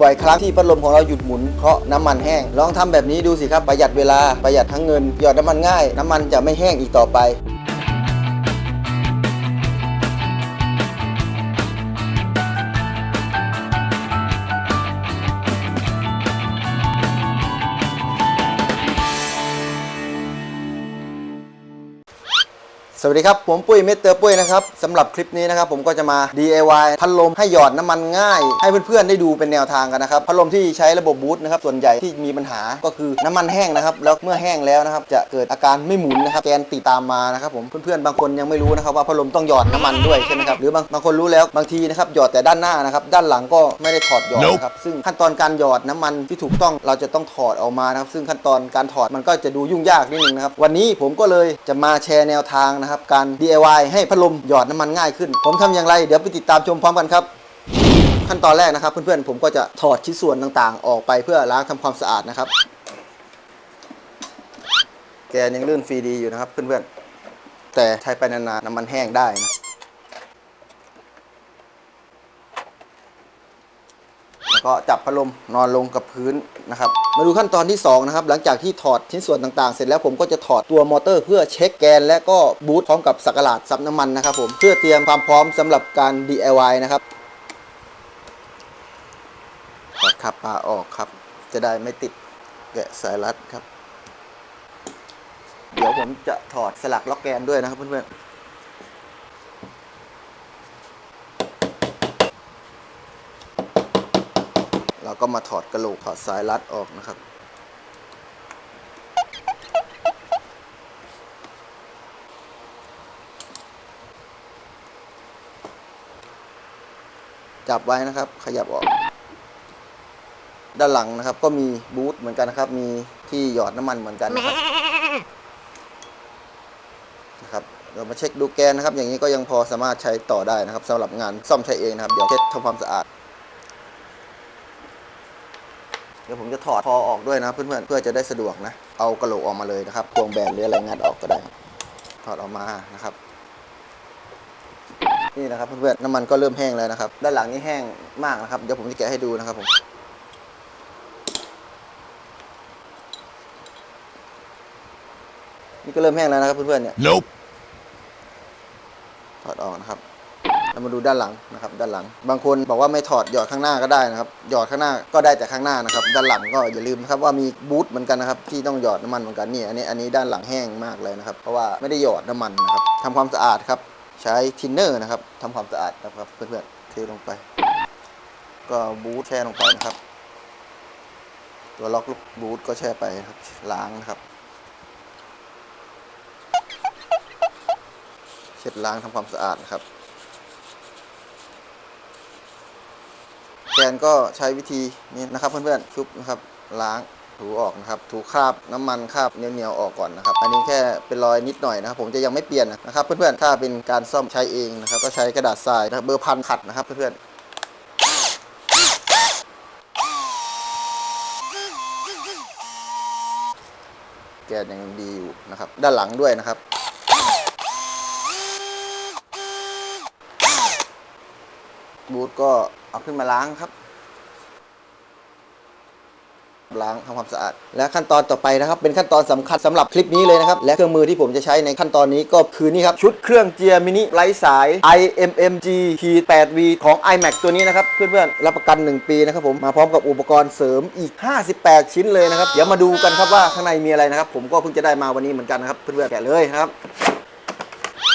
บ่อยครั้งที่พัดลมของเราหยุดหมุนเพราะน้ำมันแห้ง ลองทำแบบนี้ดูสิครับประหยัดเวลาประหยัดทั้งเงิน หยอดน้ำมันง่าย น้ำมันจะไม่แห้งอีกต่อไป สวัสดีครับ ผมปุ้ยเมดเตอร์ปุ้ยนะครับสำหรับคลิปนี้นะครับผมก็จะมา DIY พัดลมให้หยอดน้ำมันง่าย ให้เพื่อนๆได้ดูเป็นแนวทางกันนะครับพัดลมที่ใช้ระบบบูทนะครับส่วนใหญ่ที่มีปัญหาก็คือน้ำมันแห้งนะครับแล้วเมื่อแห้งแล้วนะครับจะเกิดอาการไม่หมุนนะครับแกนติดตามมานะครับผมเพื่อนๆบางคนยังไม่รู้นะครับว่าพัดลมต้องหยอดน้ำมันด้วยใช่ไหมครับหรือบางบางคนรู้แล้วบางทีนะครับหยอดแต่ด้านหน้านะครับด้านหลังก็ไม่ได้ถอดหยอดนะครับซึ่งขั้นตอนการหยอดน้ำมันที่ถูกต้องเราจะต้องถอดออกมานะครับซึ่งขั้นตอนการถอดมันก็จะดูยุ่งยากนิดนึงนะครับวันนี้ผมก็เลยจะมาแชร์แนวทางนะครับการ DIY ให้พัดลมหยอดน้ำมันง่ายขึ้น ผมทำอย่างไร เดี๋ยวไปติดตามชมพร้อมกันครับ ขั้นตอนแรกนะครับ เพื่อนๆผมก็จะถอดชิ้นส่วนต่างๆ ออกไปเพื่อล้างทำความสะอาดนะครับ แกนยังลื่นฟรีดีอยู่นะครับเพื่อนๆแต่ใช้ไปนานๆน้ำมันแห้งได้นะ แล้ว ก็จับพัดลมนอนลงกับพื้นนะครับ มาดูขั้นตอนที่2นะครับหลังจากที่ถอดชิ้นส่วนต่างๆ เสร็จแล้วผมก็จะถอดตัวมอเตอร์ เพื่อเช็คแกนและก็บูทพร้อมกับสักหลาดซับน้ำมันนะครับผมเพื่อเตรียมความพร้อมสำหรับการ DIY นะครับถอดขับปลาออกครับ จะได้ไม่ติดแกะสายรัดครับ เดี๋ยวผมจะถอดสลักล็อกแกนด้วยนะครับเพื่อนๆ เราก็มาถอดกระโหลกถอดสายรัดออกนะครับ จับไว้นะครับ ขยับออก ด้านหลังนะครับ ก็มีบูทเหมือนกันนะครับ มีที่หยอดน้ำมันเหมือนกันนะครับนะครับเรามาเช็คดูแกนนะครับ อย่างนี้ก็ยังพอสามารถใช้ต่อได้นะครับสำหรับงานซ่อมใช้เองนะครับ เดี๋ยวเช็ดทำความสะอาด เดี๋ยวผมจะถอดคอออกด้วยนะเพื่อนๆเพื่อจะได้สะดวกนะ เอากระโหลกออกมาเลยนะครับพวงแบนหรืออะไรงัดออกก็ได้ ถอดออกมานะครับ นี่นะครับเพื่อนๆน้ำมันก็เริ่มแห้งแล้วนะครับ ด้านหลังนี่แห้งมากนะครับ เดี๋ยวผมจะแกะให้ดูนะครับผมนี่ก็เริ่มแห้งแล้วนะครับเพื่อนๆเนี่ย Nope. ถอดออกนะครับ เรามาดูด้านหลังนะครับด้านหลัง บางคนบอกว่าไม่ถอดหยอดข้างหน้าก็ได้นะครับหยอดข้างหน้าก็ได้แต่ข้างหน้านะครับด้านหลังก็อย่าลืมนะครับว่ามีบูทเหมือนกันนะครับที่ต้องหยอดน้ำมันเหมือนกันนี่อันนี้อันนี้ด้านหลังแห้งมากเลยนะครับเพราะว่าไม่ได้หยอดน้ำมันนะครับทำความสะอาดครับใช้ทินเนอร์นะครับทำความสะอาดนะครับเพื่อนๆเทลงไป ก็บูทแช่ลงไปนะครับ ตัวล็อกลูกบูทก็แช่ไปครับล้างนะครับเช็ดล้างทำความสะอาดนะครับ แก นก็ใช้วิธีนี้นะครับเพื่อนๆชุบนะครับล้างถูออกนะครับถูคราบน้ำมันคราบเหนียวๆออกก่อนนะครับ อันนี้แค่เป็นรอยนิดหน่อยนะครับ ผมจะยังไม่เปลี่ยนนะครับ เพื่อนๆถ้าเป็นการซ่อมใช้เองนะครับ ก็ใช้กระดาษทรายนะเบอร์พันขัดนะครับ เพื่อนๆแกนยังดีอยู่นะครับ ด้านหลังด้วยนะครับบูทก็เอาขึ้นมาล้างครับ ล้างทำความสะอาด และขั้นตอนต่อไปนะครับ เป็นขั้นตอนสำคัญสำหรับคลิปนี้เลยนะครับ และเครื่องมือที่ผมจะใช้ในขั้นตอนนี้ก็คือนี่ครับ ชุดเครื่องเจียร์มินิไร้สาย IMMG P8V ของ iMac ตัวนี้นะครับ เพื่อนๆ รับประกัน 1 ปีนะครับผมมาพร้อมกับอุปกรณ์เสริมอีก 58 ชิ้นเลยนะครับ เดี๋ยวมาดูกันครับว่าข้างในมีอะไรนะครับ ผมก็เพิ่งจะได้มาวันนี้เหมือนกันนะครับเพื่อนๆแกะเลยนะครับ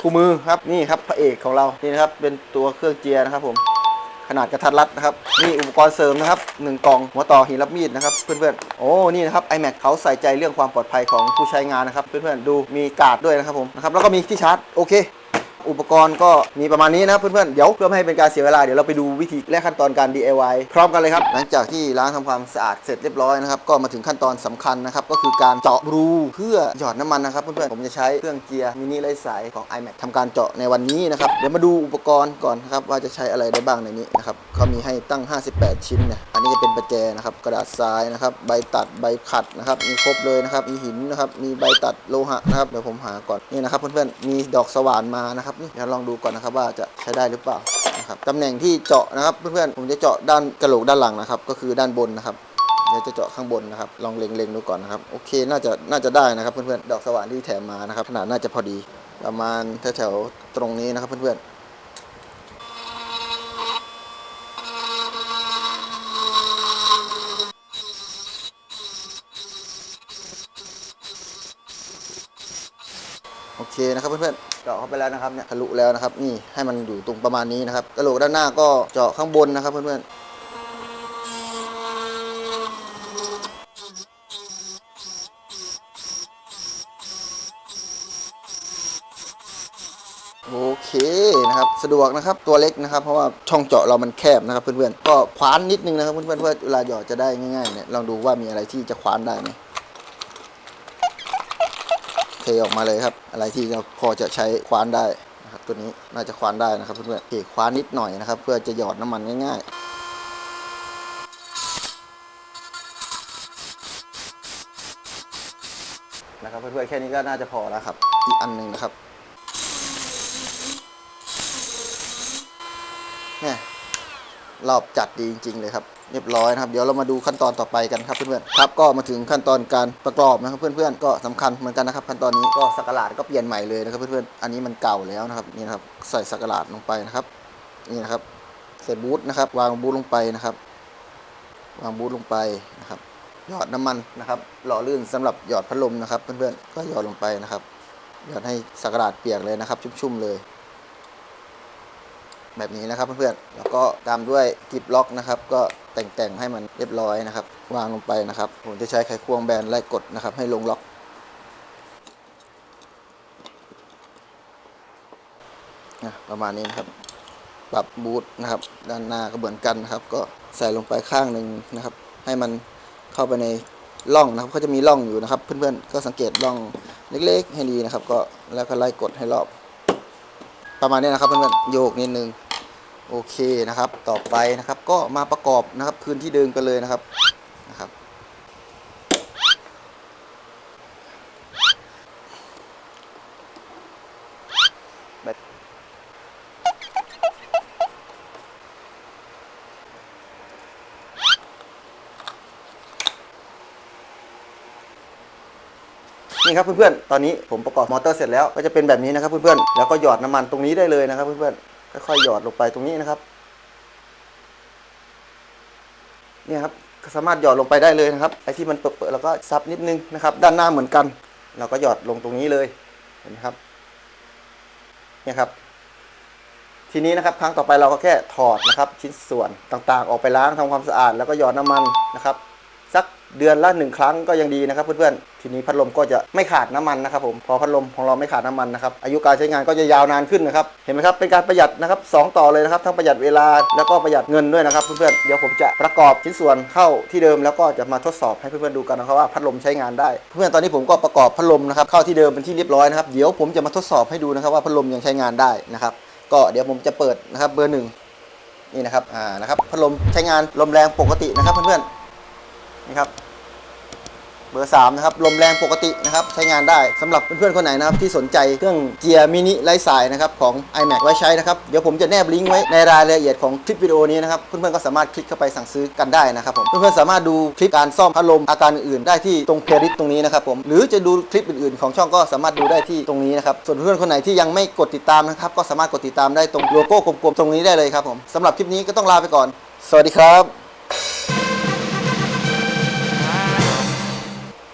คู่มือครับนี่ครับพระเอกของเรานี่นะครับเป็นตัวเครื่องเจียร์นะครับผม ขนาดกระทัดรัดนะครับนี่อุปกรณ์เสริมนะครับหนึ่งกล่องหัวต่อหินรับมีดนะครับเพื่อนๆโอ้นี่นะครับ iMac เขาใส่ใจเรื่องความปลอดภัยของผู้ใช้งานนะครับเพื่อนๆดูมีกาดด้วยนะครับผมนะครับแล้วก็มีที่ชาร์จโอเค อุปกรณ์ก็มีประมาณนี้นะเพื่อนๆ เดี๋ยวเพื่อไม่ให้เป็นการเสียเวลา เดี๋ยวเราไปดูวิธีและขั้นตอนการ DIY พร้อมกันเลยครับ หลังจากที่ล้างทำความสะอาดเสร็จเรียบร้อยนะครับ ก็มาถึงขั้นตอนสำคัญนะครับ ก็คือการเจาะรูเพื่อหยอดน้ำมันนะครับเพื่อนๆ ผมจะใช้เครื่องเจียร์มินิไร้สายของ iMac ทำการเจาะในวันนี้นะครับ เดี๋ยวมาดูอุปกรณ์ก่อนนะครับว่าจะใช้อะไรได้บ้างในนี้นะครับเขามีให้ตั้ง 58 ชิ้นเนี่ย อันนี้จะเป็นประแจนะครับ กระดาษทรายนะครับ ใบตัด ใบขัดนะครับ มีครบเลยนะครับ มีหินนะครับ มีใบตัดโลหะนะครับ เดี๋ยวผมหาก่อน นี่นะครับเพื่อนๆ มีดอกสว่านมานะครับนี่เดี๋ยวลองดูก่อนนะครับว่าจะใช้ได้หรือเปล่านะครับตำแหน่งที่เจาะนะครับเพื่อนๆผมจะเจาะด้านกระโหลกด้านหลังนะครับ ก็คือด้านบนนะครับเดี๋ยวจะเจาะข้างบนนะครับ ลองเล็งๆดูก่อนนะครับ โอเค น่าจะ น่าจะได้นะครับเพื่อนๆ ดอกสว่านที่แถมมานะครับ ขนาดน่าจะพอดี ประมาณแถวๆตรงนี้นะครับเพื่อนๆโอเคนะครับเพื่อนๆ เจาะเข้าไปแล้วนะครับเนี่ยทะลุแล้วนะครับนี่ให้มันอยู่ตรงประมาณนี้นะครับกระโหลกด้านหน้าก็เจาะข้างบนนะครับเพื่อนๆโอเคนะครับสะดวกนะครับตัวเล็กนะครับ เพราะว่าช่องเจาะเรามันแคบนะครับเพื่อนๆก็คว้านนิดนึงนะครับเพื่อนๆเพื่อเวลาหยอดจะได้ง่ายๆเนี่ยลองดูว่ามีอะไรที่จะคว้านได้ไหม เทออกมาเลยครับ อะไรที่เราพอจะใช้คว้านได้นะครับตัวนี้น่าจะคว้านได้นะครับเพื่อนๆเทคว้านนิดหน่อยนะครับ เพื่อจะหยอดน้ำมันง่ายๆนะครับเพื่อนๆแค่นี้ก็น่าจะพอแล้วครับ อีกอันหนึ่งนะครับเนี่ยรอบจัดดีจริง ๆ เลยครับ เรียบร้อยนะครับ เดี๋ยวเรามาดูขั้นตอนต่อไปกันครับเพื่อนๆครับก็มาถึงขั้นตอนการประกอบนะครับเพื่อนๆก็สำคัญเหมือนกันนะครับ ขั้นตอนนี้ก็สักหลาดก็เปลี่ยนใหม่เลยนะครับเพื่อนๆอันนี้มันเก่าแล้วนะครับนี่นะครับใส่สักหลาดลงไปนะครับ นี่นะครับใส่บูทนะครับ วางบูทลงไปนะครับ วางบูทลงไปนะครับหยอดน้ำมันนะครับ หล่อลื่นสำหรับหยอดพัดลมนะครับ เพื่อนๆก็หยอดลงไปนะครับหยอดให้สักหลาดเปียกเลยนะครับ ชุ่มๆเลยแบบนี้นะครับเพื่อนๆ แล้วก็ตามด้วยกิบล็อกนะครับ ก็ แต่งๆให้มันเรียบร้อยนะครับ วางลงไปนะครับ ผมจะใช้ไขควงแบนไล่กดนะครับ ให้ลงล็อกนะประมาณนี้นะครับ ปรับบูทนะครับ ด้านหน้าก็เหมือนกันนะครับ ก็ใส่ลงไปข้างหนึ่งนะครับ ให้มันเข้าไปในร่องนะครับเขาจะมีร่องอยู่นะครับ เพื่อนๆก็สังเกตร่องเล็กๆให้ดีนะครับ ก็แล้วก็ไล่กดให้รอบ ประมาณนี้นะครับเพื่อนๆโยกนิดนึง โอเคนะครับ ต่อไปนะครับก็มาประกอบนะครับคืนที่เดิมกันเลยนะครับนะครับ นี่ครับเพื่อนๆ ตอนนี้ผมประกอบมอเตอร์เสร็จแล้วก็จะเป็นแบบนี้นะครับเพื่อนๆ แล้วก็หยอดน้ำมันตรงนี้ได้เลยนะครับเพื่อนๆ ค่อยๆหยอดลงไปตรงนี้นะครับ เนี่ยครับสามารถหยอดลงไปได้เลยนะครับไอ้ที่มันเปิดๆแล้วก็ซับนิดนึงนะครับ ด้านหน้าเหมือนกัน เราก็หยอดลงตรงนี้เลยเห็นไหมครับเนี่ยครับ ทีนี้นะครับครั้งต่อไปเราก็แค่ถอดนะครับ ชิ้นส่วนต่างๆ ออกไปล้างทำความสะอาด แล้วก็หยอดน้ำมันนะครับ สักเดือนละหนึ่งครั้งก็ยังดีนะครับเพื่อนๆ ทีนี้พัดลมก็จะไม่ขาดน้ำมันนะครับผม พอพัดลมของเราไม่ขาดน้ำมันนะครับ อายุการใช้งานก็จะยาวนานขึ้นนะครับ เห็นไหมครับ เป็นการประหยัดนะครับสองต่อเลยนะครับ ทั้งประหยัดเวลาแล้วก็ประหยัดเงินด้วยนะครับเพื่อนๆ เดี๋ยวผมจะประกอบชิ้นส่วนเข้าที่เดิมแล้วก็จะมาทดสอบให้เพื่อนๆดูกันนะครับว่าพัดลมใช้งานได้ เพื่อนๆ ตอนนี้ผมก็ประกอบพัดลมนะครับเข้าที่เดิมเป็นที่เรียบร้อยนะครับ เดี๋ยวผมจะมาทดสอบให้ดูนะครับว่าพัดลมยังใช้งานได้นะครับ ก็เดี๋ยวผมจะเปิดนะครับเบอร์หนึ่งนี่นะครับ อ่า นะครับ พัดลมใช้งานลมแรงปกตินะครับเพื่อนๆ นี่ครับเบอร์3นะครับลมแรงปกตินะครับใช้งานได้สำหรับเพื่อนๆคนไหนนะครับที่สนใจเครื่องเกียร์มินิไร้สายนะครับของ iMac ไว้ใช้นะครับเดี๋ยวผมจะแนบลิงก์ไว้ในรายละเอียดของคลิปวิดีโอนี้นะครับเพื่อนๆก็สามารถคลิกเข้าไปสั่งซื้อกันได้นะครับผมเพื่อนๆสามารถดูคลิปการซ่อมพัดลมอาการอื่นๆได้ที่ตรงเพลย์ลิสต์ตรงนี้นะครับผมหรือจะดูคลิปอื่นๆ ของช่องก็สามารถดูได้ที่ตรงนี้นะครับส่วนเพื่อนๆคนไหนที่ยังไม่กดติดตามนะครับก็สามารถกดติดตามได้ตรงโลโก้กลมๆตรงนี้ได้เลยครับผมสำหรับคลิปนี้ก็ต้องลาไปก่อน สวัสดีครับ